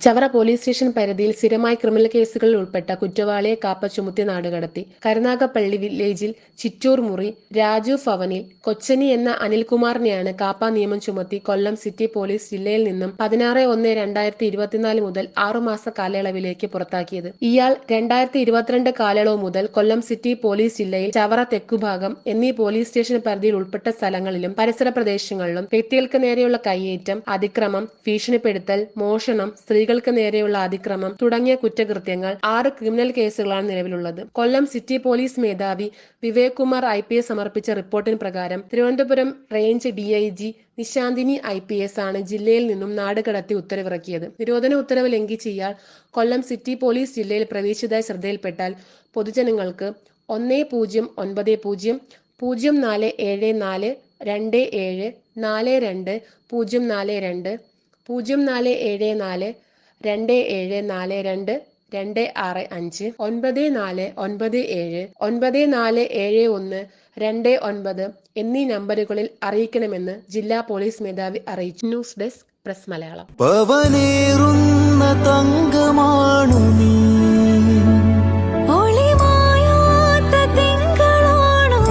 Chavara police station പരിധിയിൽ സ്ഥിരമായി criminal കേസുകളിൽ ഉൾപ്പെട്ട കുറ്റവാളിയെ കാപ്പ ചുമത്തി നാടുകടത്തി കരുനാഗപ്പള്ളി വില്ലേജിൽ ചിറ്റൂർ മുറി രാജു ഭവനിൽ കൊച്ചനി എന്ന അനിൽകുമാറിനെയാണ് കാപ്പ നിയമം ചുമത്തി കൊല്ലം സിറ്റി പോലീസ് ജില്ലയിൽ നിന്നും പതിനാറ് ഒന്ന് രണ്ടായിരത്തി ഇരുപത്തിനാല് മുതൽ ആറുമാസ കാലയളവിലേക്ക് പുറത്താക്കിയത്. ഇയാൾ രണ്ടായിരത്തി ഇരുപത്തിരണ്ട് കാലയളവ് മുതൽ കൊല്ലം സിറ്റി പോലീസ് ജില്ലയിൽ ചവറ തെക്കുഭാഗം എന്നീ പോലീസ് സ്റ്റേഷൻ പരിധിയിൽ ഉൾപ്പെട്ട സ്ഥലങ്ങളിലും പരിസര പ്രദേശങ്ങളിലും വ്യക്തികൾക്ക് നേരെയുള്ള കയ്യേറ്റം അതിക്രമം ഭീഷണിപ്പെടുത്തൽ മോഷണം സ്ത്രീകൾക്ക് നേരെയുള്ള അതിക്രമം തുടങ്ങിയ കുറ്റകൃത്യങ്ങൾ ആറ് ക്രിമിനൽ കേസുകളാണ് നിലവിലുള്ളത്. കൊല്ലം സിറ്റി പോലീസ് മേധാവി Vivek Kumar I P S സമർപ്പിച്ച റിപ്പോർട്ടിന് പ്രകാരം Thiruvananthapuram range D I G Nishanthini I P S ആണ് ജില്ലയിൽ നിന്നും നാടുകടത്തി ഉത്തരവിറക്കിയത്. നിരോധന ഉത്തരവ് ലംഘിച്ച് ഇയാൾ കൊല്ലം സിറ്റി പോലീസ് ജില്ലയിൽ പ്രവേശിച്ചതായി ശ്രദ്ധയിൽപ്പെട്ടാൽ പൊതുജനങ്ങൾക്ക് ഒന്ന് പൂജ്യം ഒൻപത് പൂജ്യം പൂജ്യം നാല് ഏഴ് നാല് രണ്ട് ഏഴ് നാല് രണ്ട് പൂജ്യം നാല് രണ്ട് പൂജ്യം നാല് ഏഴ് നാല് രണ്ട് ഏഴ് നാല് രണ്ട് രണ്ട് ആറ് അഞ്ച് ഒൻപത് നാല് ഒൻപത് ഏഴ് ഒൻപത് നാല് ഏഴ് ഒന്ന് രണ്ട് ഒൻപത് എന്നീ നമ്പറുകളിൽ അറിയിക്കണമെന്ന് ജില്ലാ പോലീസ് മേധാവി അറിയിച്ചു. News desk press Malayalam. പവനേറുന്ന തങ്കമാണു നീ. ഒളിമായാത്ത തിങ്കളാണോ